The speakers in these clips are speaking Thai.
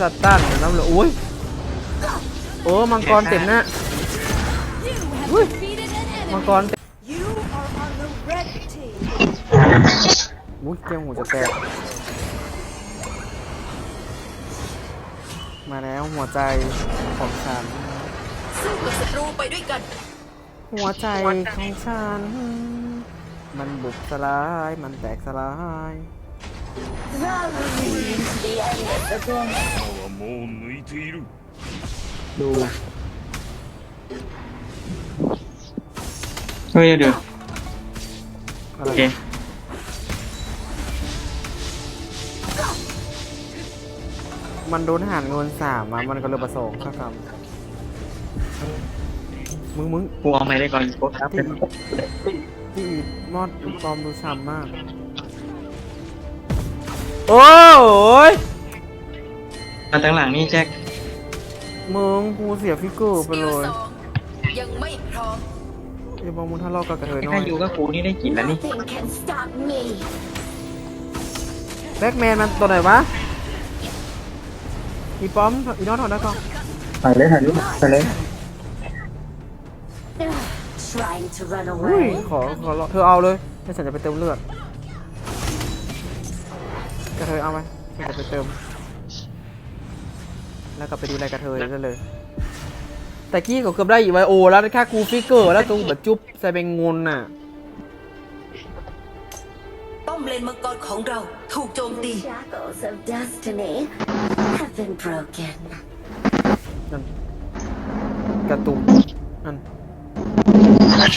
สตันน้ำเหลืออุ้ยโอ้มังกรเต็มหน้า You have defeated an มัง enemy. กรเต็ม You are on the red team. อุ้ยเจียงหูจะแตกมาแล้วหัวใจของฉันสู้กับศัตรูไปด้วยกัน หัวใจของฉัน มันบุกสลาย มันแตกสลาย はもう抜いている ดูเฮ้ยเดี๋ยว อะ โอ ไร เค มันโดนหารเงินสามอะมันก็เลยประสงค์ข้ากรรมมึงมึง กูเอาไม่ได้ก่อนโคตรครับ ที่ที่อีมอดอีปลอมดูช้ำมาก โอ้ยมาตั้งหลังนี่แจ็คมึงกูเสียฟิกเกอร์ไปคิเลวยสองยังไม่พร้อมไอ้บอมมึงทะเลาะกับกระเทยน้อถ้ายอยู่กับกูนี่ได้กินแล้วนี่ Nothing can stop me. แบ็กแมนมันตัวไหนวะอีป้อมอีน้องถอดหน้ากล้องถ่ายเลยถ่ายรูปถ่ายเลย Trying to run อุ้ย away. ขอขอรอเธอเอาเลยให้ฉันจะไปเติมเลือดกระ เทยเอาไหมฉันจะไปเติม แล้วก็ไปดีอะไรกระเทยได้เลย แต่กี้ก็เกือบได้อีไวโอ แล้วแค่กูฟิกเกอร์แล้วตัวแบบจุ๊บใส่เป็นงนน่ะ ป้อมเลนมังกรของเราถูกโจมตี Shackles of destiny have been broken. นั่นกระตุกนั่น My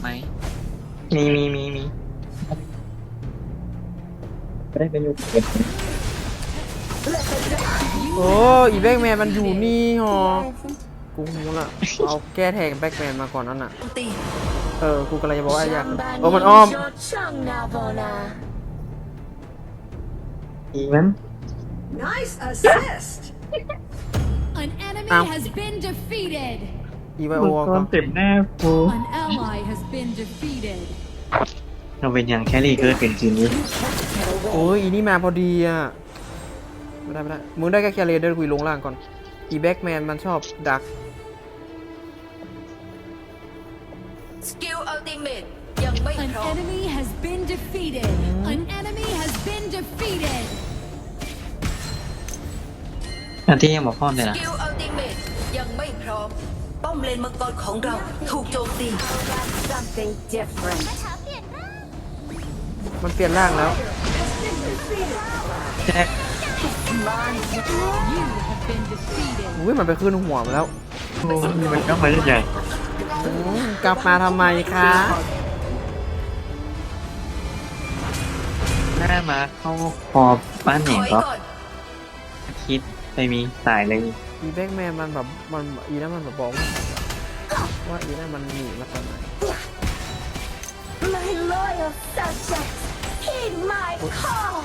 ไหมมีมีมีมีได้เป็นอยู่โอ้อีแบ็กแมนมันอยู่นี่หอกูงูละเอาแก้แทงแบ็กแมนมาก่อนนั่นน่ะโจมตีเออ กูกำลังจะบอกว่าอยากโอ้มันอ้อม your tongue now, Bona. อีมั้ย Nice assist. An enemy Ow. has been defeated. อีไวโอมังกก่อรนเต็มหน้ากู An ally has been defeated. เราเป็นอย่างแครี่เกิดเป็นจริงนี้โอ้ยอีนี่มาพอดีอะไม่ได้ไม่ได้มึงได้แค่แคเรเดอร์คุยลงล่างก่อนอีแบ็กแมนมันชอบดักสกิลอัลติเมตยังไม่ An พร้อม enemy has been defeated. An enemy has been defeated. อันที่ยังบอกพ่อเลยสนะกิลอัลติเมตยังไม่พร้อมป้อ มเลนมังกรของเรา ถูกโจมตี Something different. มันเปลี่ยนร่างแล้ว แจ็ค You have been defeated. อุ้ยมันไปขึ้นหัวมาแล้วโอ้ยมันก็มาได้ใหญ่อืมกลับมาทำไมคะหน้ามาเข้าคอบ้านถเหน่งอยก็ก่อน คิดไปมีสายเลยอีแบ็กแมนมันแบบมันอีนั่นมันแบบบอกว่า ว่าอีนั่นมันหนีมาตอนไหน My loyal subjects, heed my call.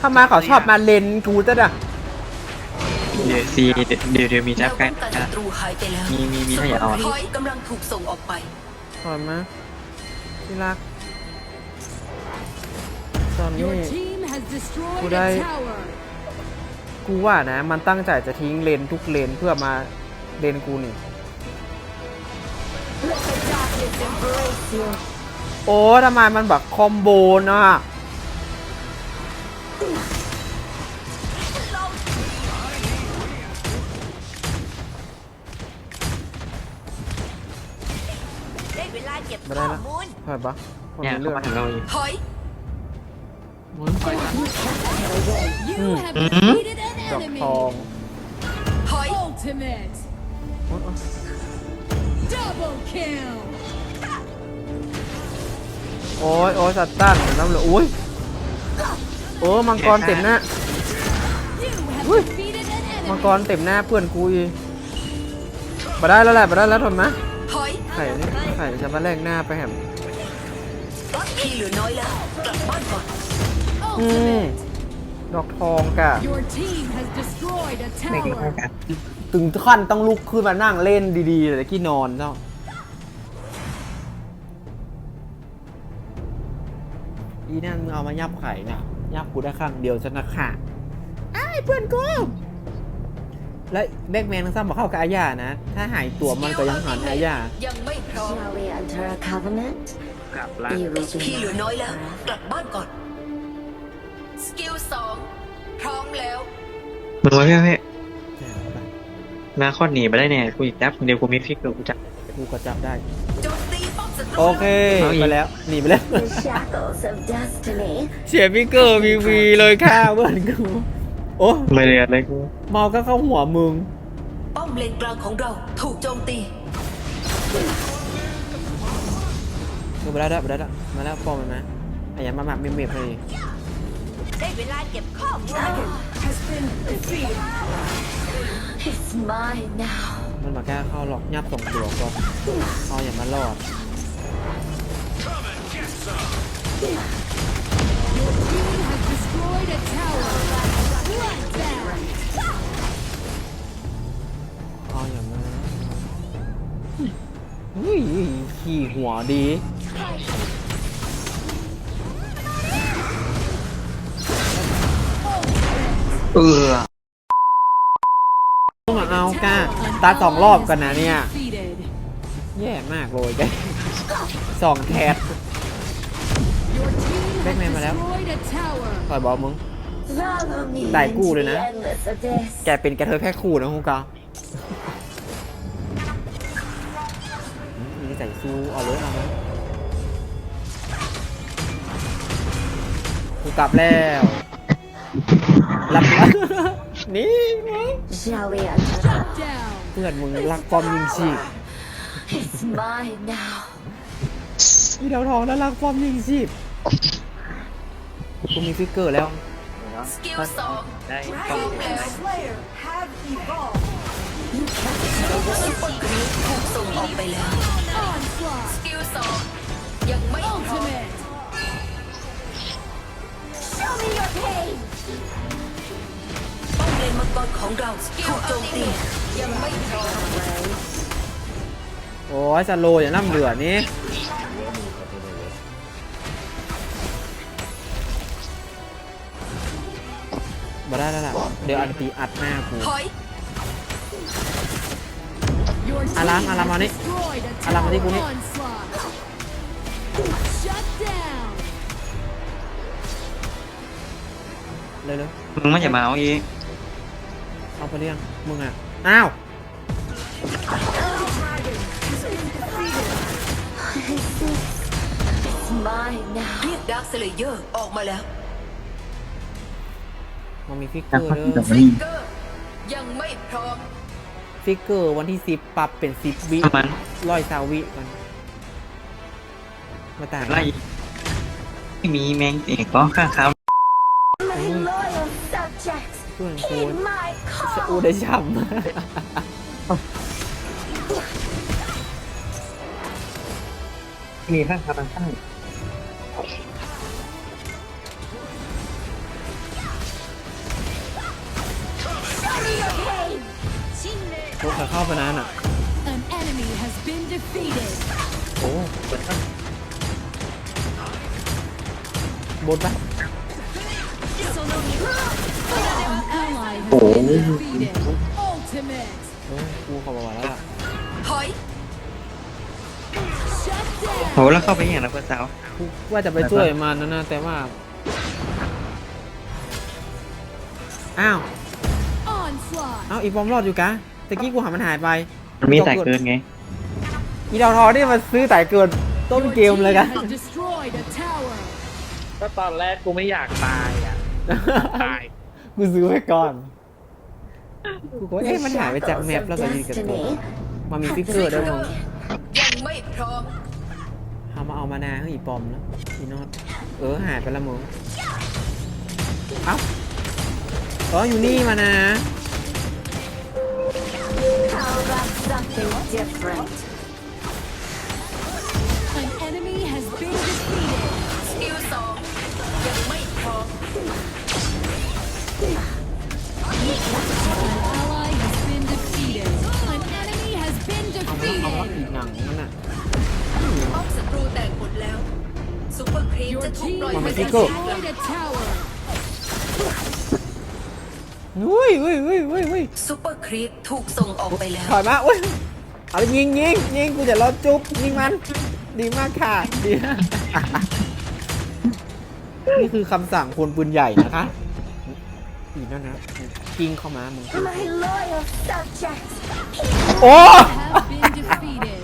ถ้ามาเขาชอบมาเลนกูจะด่ะเดี๋ยวซีเดี๋ยวเดี๋ยวมีแนจับวกัป้อนงกัน ศัตรูหายไปแล้วมีมีมีถ้าอย่าเอาถอยกำลังถูกส่งออกไป ถอนมาที่รัก ตอนนี้ Your team has destroyed Would a I- tower. กูว่านะ มันตั้งใจจะทิ้งเลนทุกเลนเพื่อมา เลนกูนี่ Let the darkness embrace you. โอ้ทำไมมันแบบคอมโบน่ะได้เวลาเก็บไม่ได้ข้อละมูลถอยปะคนเนี่ยมีเข้าเลือดมาถึงเราอีกถอย You You have defeated an ดอก enemy. ทอง ถอย Ultimate. โอ๊ยโอ๊ย Double kill. โอ้ยโอ้ยสัตว์ตั้นน้ำเหลืออุ้ยโอ้มังกรเต็มหน้า You have Ui. defeated an มัง enemy. กรเต็มหน้าเพื่อนกูอีกมาได้แล้วแหละมาได้แล้วทนนะถอยไข่นี่ไข่จะมาแลกหน้าไปแหมที่เหลือน้อยแล้วกลับบ้านก่อนอืม Ultimate. ดอกทองกะ Your team has destroyed a ไม่กินข้าว tower. กัน ถึงขั้นต้องลุกขึ้นมานั่งเล่นดีๆเลยที่นอนเจ้าอีนั่นมึงเอามายับไข่เนี่ยยับกูได้ข้างเดียวฉันนะค่ะไอ้ายเพื่อนกูและแบกแมนทั้งซ้ำบอกเข้ากับอาญานะ ถ้าหายตัวมันก็ยังหันอาญายังไม่พร้อม Shall we enter a covenant? กลับละ You will ที่เหลือ be น้อยแล้ว my กลับบ้านก่อน สกิลสองพร้อมแล้วมึงมาเพื่อนเพื่อ นมาข้อหนีไปได้เนี่ยกูอีกแป๊บเดียวกูมีฟิกเกอร์กูจะกูก็จับได้โจมตีป้อมศัตรูโอเคไปแล้วหนีไปแล้ว The shackles of destiny. เสียพิกเกอร์วีวีเลยค่ะเพื่อนกูโอ้ไม่เรียนเลยกูเมาก็เข้าหัวมึง ป้อมเลนกลางของเราถูกโจมตีกูไปแล้วไปแล้วมาแล้วฟอร์มมันนะไอ้ยามาหมักเมมเมมเลยได้เวลาเก็บข้อมูล It's mine now. มันมาแก้เข้าหลอกยับสองตัวก็เอาอย่ามารอด Your team has destroyed a tower. Bloodbath. เอาอย่ามาอุ้ยขี่หัวดี เออต้องมา เอาก้าตาสองรอบกันนะเนี่ย Defeated. แย่มากเลยแกสองแคท Your team has Batman mà đéo. destroyed a tower. ต่อยบอลมึง Follow me Đại into cu rồi the nè. endless abyss. แกเป็นกระเทยแพ็คคู่นะคุณกาอืมนี่ใส่ซูเอาเลยเอาเลยกูกลับแล้วรับแล้ว นี่มึง Shall we enter? Down. เพื่อนมึงรักปอมยิงฉีก It's mine now. อีดาวทองแล้วรักปอมยิงฉีกกูมีฟิกเกอร์แล้วสกิลสองได้พร้อมแล้วซุปเปอร์ครีปถูกส่งออกไปแล้ว Onslaught. สกิลสองยังไม่พร้อม Ultimate. Show me your pain. ป้อมเลนมังกรของเราถูกโจมตียังไม่พร้อมโอ้ยสโลว์อย่าน้ำเหลือนี่มาได้แล้วล่ะ เดี๋ยวอันตีอัดหน้ากูถอย Your team Alam, has alam mo ni. destroyed a Alam mo ni, tower kuni. onslaught. Shut down. เร็วมึงไม่จะมาเอาอีกๆ เอาไปเรียงมึงอะ อ้าว It's mine now. เรียกดาร์คเซเลเยอร์ออกมาแล้วมันมีฟิกเกนะอร์ครับเด้แต่อวันฟินี้กเกอร์ยังไม่พร้อมฟิกเกอร์วันที่สิบปรับเป็นสิบวิมันร้อยสาวิกันมาต่างไล่ไม่มีแมงเอกก็ข้างครับ พื่อนกู Heed my จะอู call. ได้ช่ำมีข้างครับข้าง Show me your pain. พวกเขาเข้าไปนั้นอะ An enemy has been defeated. โอ้บนปะ An ally has Oh. been defeated. Ultimate. โอ้กูเขาบอกว่าแล้วล่ะถอย Shut down. โหแล้วเข้าไปอย่างนะเพื่อนสาวกูว่าจะไปช่วยมันนะนะแต่ว่า อ้าว Onslaught. อ้าวอีบอมรอดอยู่กะตะกี้กูหามันหายไปมันมีแต่เกินไงอีดาวทอนี่มันซื้อแต่เกินต้น Your เกมเลย team กัน has destroyed a tower. ก็ตอนแรกกูไม่อยากตายอะ ตาย กูซื้อไว้ก่อน กูก็เอ๊ะมันหายไปจากแมปแล้วก็ยืนกันตัว Destiny. มันมีฟิกเกอร์ด้วยมั้งยังไม่พร้อมเอามาเอามานาให้อีปอมแล้วอีนอตเออหายไปละมึงเอ้าเอออยู่นี่มานะ How about something different? An enemy has been defeated. สกิลสองยังไม่พร้อม เอามาเอามา defeated. อีกหนังนั่นน่ะป้อมศัตรูแตกหมดแล้วซุปเปอร์ครีม Your จะถูก team ปล่อย has ไป Mama จาก Chico. สนาม destroyed a tower. อุ้ยอุ้ยอุ้ยอุ้ยอุ้ยซุปเปอร์ครีปถูกส่งออกไปแล้วถอยมาอุ้ยเอายิงยิงยิงกูจะรอจุ๊บยิงมัน ดีมากค่ะดีมากนี่คือคำสั่งคนปืนใหญ่นะคะ อีนั่นนะกิ้งเข้ามามึง My loyal subjects. โอ้ Have been defeated.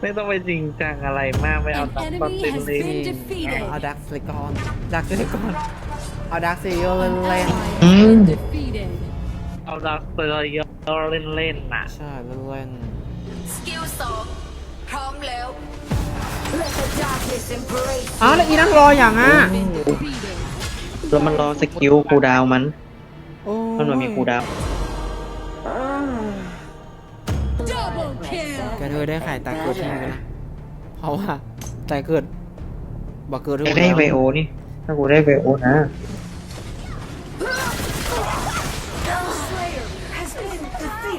ไม่ต้องไปจริงจังอะไรมากไม่เอา An ตังค์ตัด enemy สิน has เลย been defeated. เอาดักสลิกอนดักสลิกอนเอาดักซิโอ An เล่น ally has been defeated. เอาดักเตอร์เยอะเล่นเล่นๆน่ะใช่เล่นเล่นสกิลสองพร้อมแล้ว Let the darkness embrace. อ้าวแล้วอีนั่งรออย่างอะ Been defeated. แล้วมันรอสกิลคูลดาวน์มัน โอ้มันมันมีคูลดาวน์ Double kill. แกเธอได้ขายตาเกิดทิ้งไปนะเพราะว่าตาเกิดบักเกิดทุกไม่คนได้ไวโอนี่ ถ้ากูได้ไวโอนะ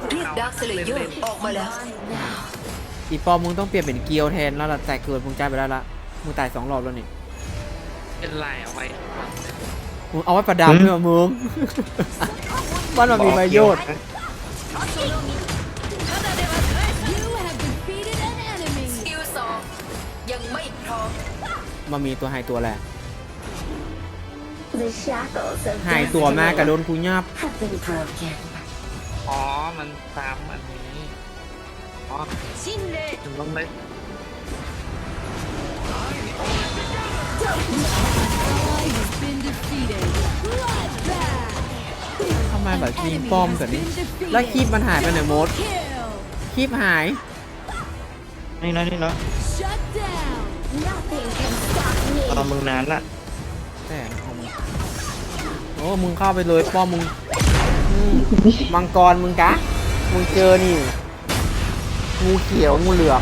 เรียกดาร์คสเลเยอร์ออกมาแล้วอีปอมมึงต้องเปลี่ยนเป็นเกียวแทนแล้วล่ะแต่เกิดมึงจ่ายไปแล้วละมึงตายสองรอบแล้วนี่ เป็นลายเอาไว้มึงเอาไว้ประดับด้วยเหรอมึงมันมันมีประโยชน์ You have defeated an ส enemy. กิลสองยังไม่พร้อมมันมีตัวหายตัวแหละ The shackles of หายตัวมากกระโดนกูยับ have been broken. อ๋อ มันตามอันนี้อ๋อมันต้องได้ Ally has been defeated. Bloodbath. ทำไมแบบ An ยิง enemy ป้อม has แบบนี้ been defeated. แล้วคีบมันหายไปไหนหมด Kill. คีบหาย นี่แล้วนี่แล้ว Shut down. Nothing can stop me. รอมึงนานละแต่เอามึงโอ้มึงเข้าไปเลยป้อมมึงอืมมังกรมึงกะมึงเจอนี่งูเขียวงูเหลือม